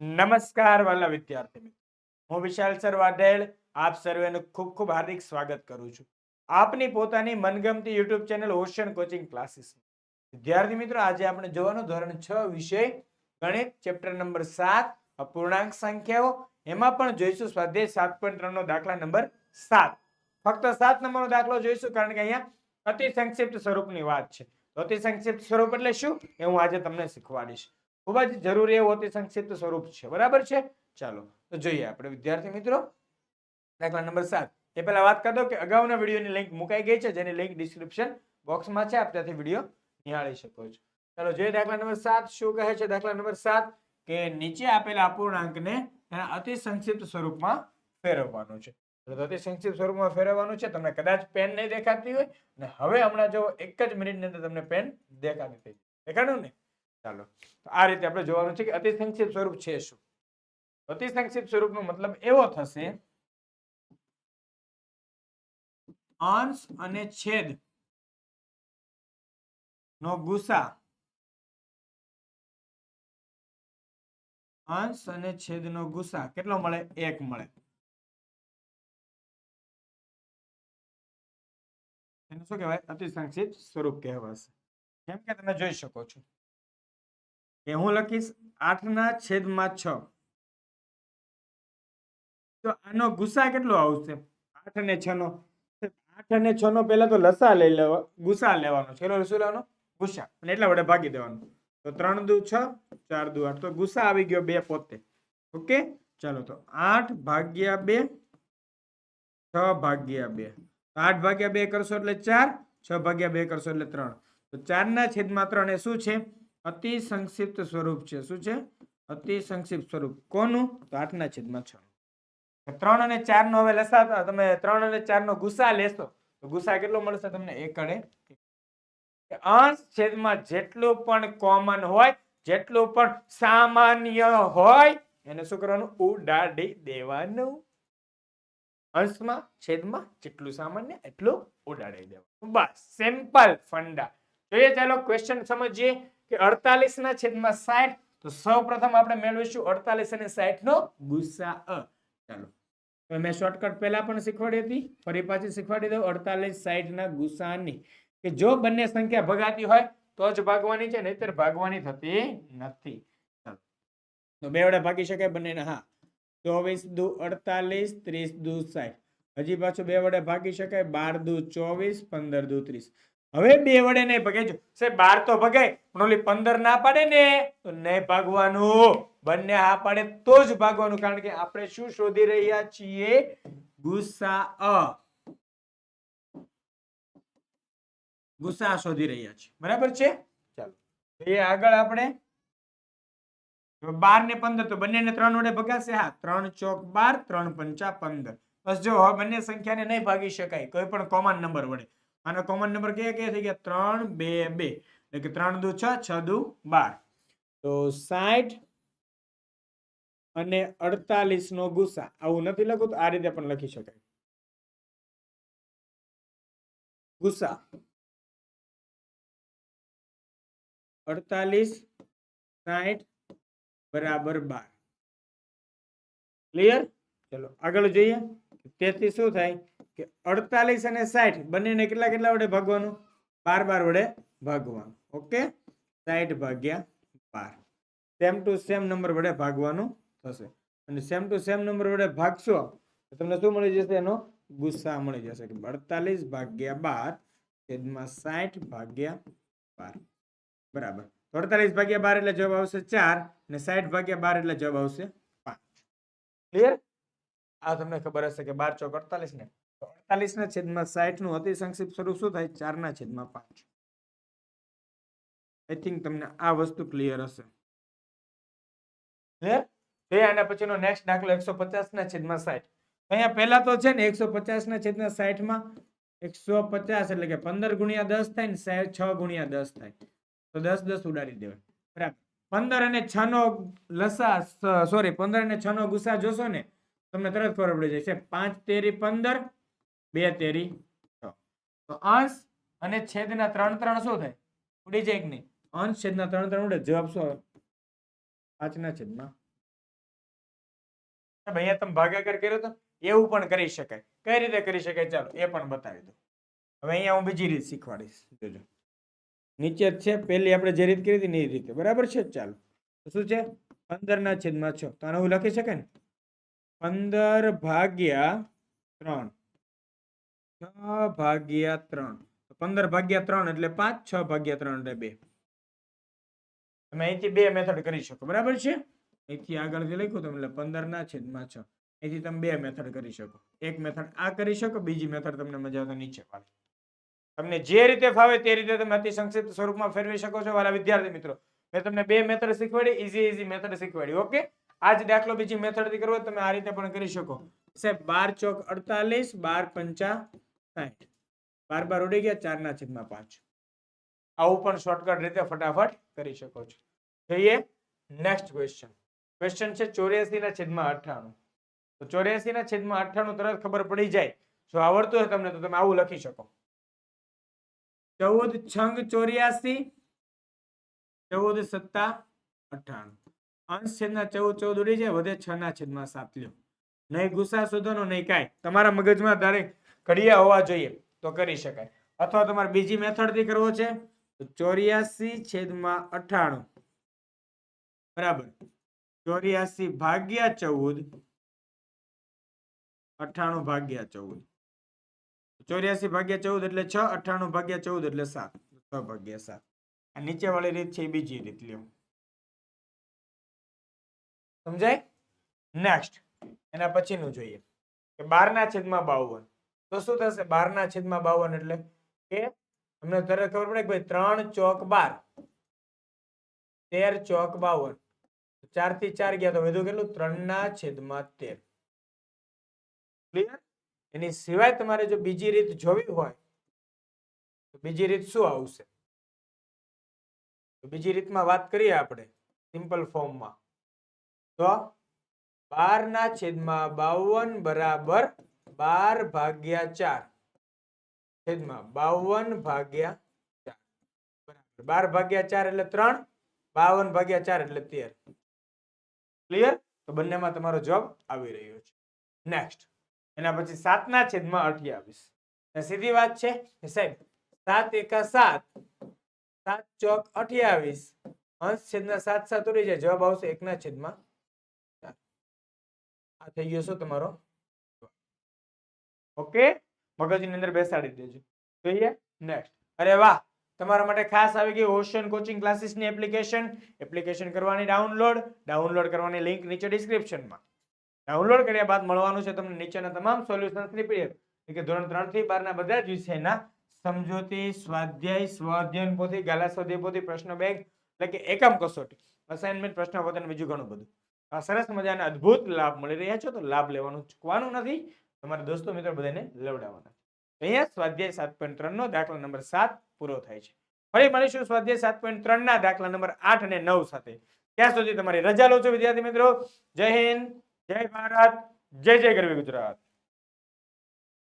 નમસ્કાર વાલા વિદ્યાર્થી મિત્રો. હું વિશાલ સર વાઢેલ આપ સર્વેનું ખૂબ ખૂબ હાર્દિક સ્વાગત કરું છું. આપની પોતાની મનગમતી YouTube channel Ocean coaching classes. વિદ્યાર્થી મિત્રો, આજે આપણે જોવાનું ધોરણ છ વિષય ગણિત, ચેપ્ટર નંબર સાત, અપૂર્ણાંક સંખ્યાઓ. એમાં પણ જોઈશું સ્વાધ્યાય સાત પોઈન્ટ ત્રણ નો દાખલા નંબર સાત. ફક્ત સાત નંબરનો દાખલો જોઈશું કારણ કે અહીંયા અતિ સંક્ષિપ્ત સ્વરૂપની વાત છે. તો અતિ સંક્ષિપ્ત સ્વરૂપ એટલે શું? એ હું આજે તમને શીખવાડીશ. ખૂબ જ જરૂરી એવું અતિ સંક્ષિપ્ત સ્વરૂપ છે. બરાબર છે? ચાલો, તો જોઈએ આપણે. વિદ્યાર્થી મિત્રો, દાખલા નંબર સાત. એ પહેલા વાત કરી કે અગાઉના વિડીયોની લિંક મુકાઈ ગઈ છે, જેની લિંક ડિસ્ક્રિપ્શન બોક્સમાં છે. આપ ત્યાંથી વીડિયો નિહાળી શકો છો. ચાલો, જોઈએ દાખલા નંબર સાત. શું કહે છે દાખલા નંબર સાત? કે નીચે આપેલા અપૂર્ણાંકને એના અતિ સંક્ષિપ્ત સ્વરૂપમાં ફેરવવાનું છે. અતિ સંક્ષિપ્ત સ્વરૂપમાં ફેરવવાનું છે. તમને કદાચ પેન નહીં દેખાતી હોય ને હવે હમણાં જો એક જ મિનિટની અંદર તમને પેન દેખાતી થઈ. દેખાડું ને. ચાલો. આ રીતે આપણે જોવાનું છે કે અતિ સંક્ષિપ્ત સ્વરૂપ છે શું? અતિ સંક્ષિપ્ત સ્વરૂપનો મતલબ એવો થશે, અંશ અને છેદ નો ગુસા, અંશ અને છેદનો ગુસા, કેટલો મળે? એક મળે. એનું શું કહેવાય? અતિ સંક્ષિપ્ત સ્વરૂપ કહેવાશે. કેમ કે તમે જોઈ શકો છો. કે હું લખીશ આઠના છેદમાં છ. તો આનો ગુસા કેટલો આવશે? આઠ અને છ નો આઠ અને છ નો પહેલા તો લસા લઈ લેવા ગુસા લેવાનો છેલ્લો શું લેવાનો? ગુસા અને એટલા વડે ભાગી દેવાનો. તો ત્રણ દુ છ, ચાર દુ આઠ. તો ગુસા આવી ગયો બે પોતે. ઓકે? ચાલો તો આઠ ભાગ્યા બે, છ ભાગ્યા બે. આઠ ભાગ્યા બે કરશો એટલે ચાર, છ ભાગ્યા બે કરશો એટલે ત્રણ. તો ચારના છેદમાં ત્રણ એ શું છે? અતિ સંક્ષિપ્ત સ્વરૂપ છે. શું છે? અતિ સંક્ષિપ્ત સ્વરૂપ. કોનું? તો આઠના છેદમાં છ. ત્રણ અને ચાર નો હવે લસા તમે ત્રણ અને ચાર નો ગુસા લેશો, તો ગુસા કેટલો મળશે તમને? એકડે અંશ છેદમાં જેટલું પણ કોમન હોય, જેટલું પણ સામાન્ય હોય, એને શું કરવાનું? ઉડાડી દેવાનું. અંશમાં છેદમાં જેટલું સામાન્ય, એટલું ઉડાડી દેવાનું. બસ, સિમ્પલ ફંડા. જોઈએ ચાલો ક્વેશ્ચન સમજીએ. કે અડતાલીસ ના છેદમાં સાઠ, તો સૌ પ્રથમ આપણે મેળવીશું અડતાલીસ અને સાઠ નો ગુસા ચાલો. મેં શોર્ટકટ પહેલા પણ શીખવાડી હતી, ફરી પાછી શીખવાડી દઉં અડતાલીસ સાઠ ના ગુસાની કે જો બંને સંખ્યા ભગાતી હોય, તો જ ભાગવાની છે, નહીતર ભાગવાની થતી નથી. તો બે વડે ભાગી શકાય બંનેને, હા. ચોવીસ દુ અડતાલીસ, ત્રીસ દુ સાઠ. હજી પાછું બે વડે ભાગી શકાય, બાર દુ ચોવીસ, પંદર દુ ત્રીસ. હવે બે વડે નહીં ભગાઈ સાહેબ, બાર તો ભગાય પણ ઓલી પંદર ના પાડે ને, તો નહીં ભાગવાનું. બંને હા પાડે તો જ ભાગવાનું, કારણ કે આપણે શું શોધી રહ્યા છીએ? ગુસા ગુસા શોધી રહ્યા છીએ. બરાબર છે? ચાલો. એ આગળ આપણે. બાર ને પંદર, તો બંનેને ત્રણ વડે ભગાશે? હા, ત્રણ ચોક બાર, ત્રણ પંચા પંદર. બસ જો બંને સંખ્યાને નહીં ભાગી શકાય. કોઈ પણ કોમન નંબર વડે. આનો કોમન નંબર કયા કયા થઈ ગયા? ત્રણ, બે બે. એટલે કે ત્રણ, દુ, છ છ, દુ, બાર. તો સાઠ અને અડતાલીસ નો ગુસા. આવું નથી લખું તો આ રીતે પણ લખી શકાય. ગુસા. અડતાલીસ સાઠ બરાબર બાર. ક્લિયર ચલો, આગળ જોઈએ. તેથી શું થાય? કે અડતાલીસ અને સાઠ બંનેને કેટલા કેટલા વડે ભાગવાનું? બાર બાર વડે ભાગવાનું. ઓકે? સાઠ ભાગ્યા બાર. સેમ ટુ સેમ નંબર વડે ભાગવાનું થશે. અને સેમ ટુ સેમ નંબર વડે ભાગશો, તો તમને શું મળી જશે? એનો ગુસ્સા મળી જશે કે અડતાલીસ ભાગ્યા બાર છેદમાં સાઠ ભાગ્યા બાર. બરાબર. અડતાલીસ ભાગ્યા બાર એટલે જવાબ આવશે ચાર અને સાઠ ભાગ્યા બાર એટલે જવાબ આવશે પાંચ. ક્લિયર આ તમને ખબર હશે કે બાર ચોક અડતાલીસ ને અડતાલીસ ના છેદમાં સાઠનું અતિ સંક્ષિપ્ત સ્વરૂપ શું થાય? ચાર ના છેદમાં પાંચ. આઈ થિંક તમને આ વસ્તુ ક્લિયર હશે. આના પછીનો નેક્સ્ટ દાખલો એકસો પચાસ ના છેદમાં સાઠ અહીંયા પહેલા તો છે ને એકસો પચાસ ના છેદના સાઠમાં એકસો પચાસ એટલે કે પંદર ગુણ્યા દસ થાય ને છ ગુણ્યા દસ થાય. તો દસ દસ ઉડાડી દેવાય. બરાબર. પંદર અને છ નો લસા સોરી, પંદર અને છ નો ગુસા જોશો ને, તમને તરત ખબર પડી જશે. પાંચ તેરી પંદર બે તેરી. છ તો અંશ અને છેદના ત્રણ ત્રણ શું થાય? ઉડી જાય કે નહીં? અંશ છેદના ત્રણ ત્રણ ઉડે. જવાબ શું આવે? પાંચના છેદમાં. અહીંયા તમે ભાગાકાર કર્યો તો એવું પણ કરી શકાય. કઈ રીતે કરી શકાય? ચાલો એ પણ બતાવી દો. હવે અહીંયા હું બીજી રીત શીખવાડીશ. જોજો. નીચે જ છે. પહેલી આપણે જે રીત કરી હતી ને એ રીતે. બરાબર છે? ચાલો. તો શું છે? પંદર ના છેદમાં છ. તો આને હું લખી શકાય ને? પંદર ભાગ્યા ત્રણ. છ ભાગ્યા ત્રણ. પંદર ભાગ્યા ત્રણ એટલે પાંચ, છ ભાગ્યા ત્રણ એટલે બે. તમે અહીંથી બે મેથડ કરી શકો. બરાબર છે? અહીંથી આગળથી લખ્યું તમે પંદર ના છેદમાં છ. અહીંથી તમે બે મેથડ કરી શકો. એક મેથડ આ કરી શકો, બીજી મેથડ તમને મજા આવતા નીચે વાળી તમને જે રીતે ફાવે તે રીતે તમે અતિ સંક્ષિપ્ત સ્વરૂપમાં ફેરવી શકો છો, વાલા વિદ્યાર્થી મિત્રો. મેં તમને બે મેથડ શીખવાડી ઈઝી ઈઝી મેથડ શીખવાડી. ઓકે? આ જ દાખલો બીજી મેથડથી કરવો તમે આ રીતે પણ કરી શકો. સાહેબ, બાર ચોક અડતાલીસ, બાર પંચા સાઠ બાર બાર ઉડી ગયા ચાર ના છેદમાં પાંચ. આવું પણ શોર્ટકટ રીતે ફટાફટ કરી શકો છો. જોઈએ નેક્સ્ટ ક્વેશ્ચન ક્વેશ્ચન છે ચોર્યાસી ના છેદમાં અઠ્ઠાણું. તો ચોર્યાસી ના છેદમાં અઠ્ઠાણું તરત ખબર પડી જાય. જો આવડતું હોય તમને તો તમે આવું લખી શકો. ચૌદ છંગ ચોર્યાસી ચૌદ સત્તા અઠ્ઠાણું. અંશ છેદના ચૌદ ચૌદ ઉડી જાય વધે છ ના છેદમાં સાત લ્યો. નહીં ગુસ્સા શોધવાનો નહીં કાંઈ. તમારા મગજમાં ધારે ઘડિયા હોવા જોઈએ તો કરી શકાય. અથવા તમારે બીજી મેથડથી કરવો છે ચોર્યાસી છેદમાં અઠાણું બરાબર. ચોર્યાસી ભાગ્યા ચૌદ અઠાણું ભાગ્યા ચૌદ. ચોર્યાસી ભાગ્યા ચૌદ એટલે છ અઠાણું ભાગ્યા ચૌદ એટલે સાત. છ ભાગ્યા સાત. આ નીચે વાળી રીત છે બીજી રીત લ્યો. સમજાય? નેક્સ્ટ એના પછીનું જોઈએ. કે બારના છેદમાં બાવન. તો શું થશે? બારના છેદમાં બાવન એટલે કે અમને તરત ખબર પડે કે ભાઈ ત્રણ ચોક બાર. તેર ચોક બાવન. ચારથી ચાર ગયા તો વધુ કેટલું? ત્રણ ના છેદમાં તેર. ક્લિયર એની સિવાય તમારે જો બીજી રીત જોવી હોય, તો બીજી રીત શું આવશે? બીજી રીતમાં વાત કરીએ આપણે સિમ્પલ ફોર્મમાં તો બાર ના છેદમાં બાવન બરાબર બાર ભાગ્યા ચાર. છેદમાં બાવન ભાગ્યા ચાર. બરાબર. બાર ભાગ્યા ચાર એટલે ત્રણ, બાવન ભાગ્યા ચાર એટલે તેર. ક્લિયર તો બંનેમાં તમારો જવાબ આવી રહ્યો છે. નેક્સ્ટ એના પછી સાતના છેદમાં અઠ્યાવીસ. સીધી વાત છે? સાહેબ, સાત એકા સાત સાત ચોક અઠ્યાવીસ. અંશ છેદના સાત સાત ઉડી જાય. જવાબ આવશે એકના છેદમાં આ થઈ ગયો શું તમારો? ઓકે? મગજની અંદર બેસાડી દેજો. જોઈએ? નેક્સ્ટ અરે વાહ! તમારા માટે ખાસ આવી ગઈ ઓશન કોચિંગ ક્લાસીસની એપ્લિકેશન એપ્લિકેશન કરવાની ડાઉનલોડ ડાઉનલોડ કરવાની લિંક નીચે ડિસ્ક્રિપ્શનમાં ડાઉનલોડ કર્યા બાદ મળવાનું છે તમને નીચેના તમામ સોલ્યુશન્સની પીડીએફ કે ધોરણ ત્રણથી બારના બધા જ વિષયના સમજૂતી, સ્વાધ્યાય, સ્વાધ્યન પોથી ગાલા સ્વાધ્યાય પોથી, પ્રશ્ન બેંક, એટલે કે એકમ કસોટી અસાઇનમેન્ટ પ્રશ્ન પોતાને બીજું ઘણું બધું. આ સરસ મજાના અદ્ભુત લાભ મળી રહ્યા છે, તો લાભ લેવાનું ચૂકવાનું નથી. તમારા દોસ્તો મિત્રો બધાને લેવડાવવાના અહીંયા સ્વાધ્યાય સાત પોઈન્ટ ત્રણ નો દાખલા નંબર સાત પૂરો થાય છે. ફરી મળીશું સ્વાધ્યાય સાત પોઈન્ટ ત્રણ ના દાખલા નંબર આઠ અને નવ સાથે. ત્યાં સુધી તમારી રજા લો છો વિદ્યાર્થી મિત્રો. જય હિન્દ, જય ભારત, જય જય ગરવી ગુજરાત.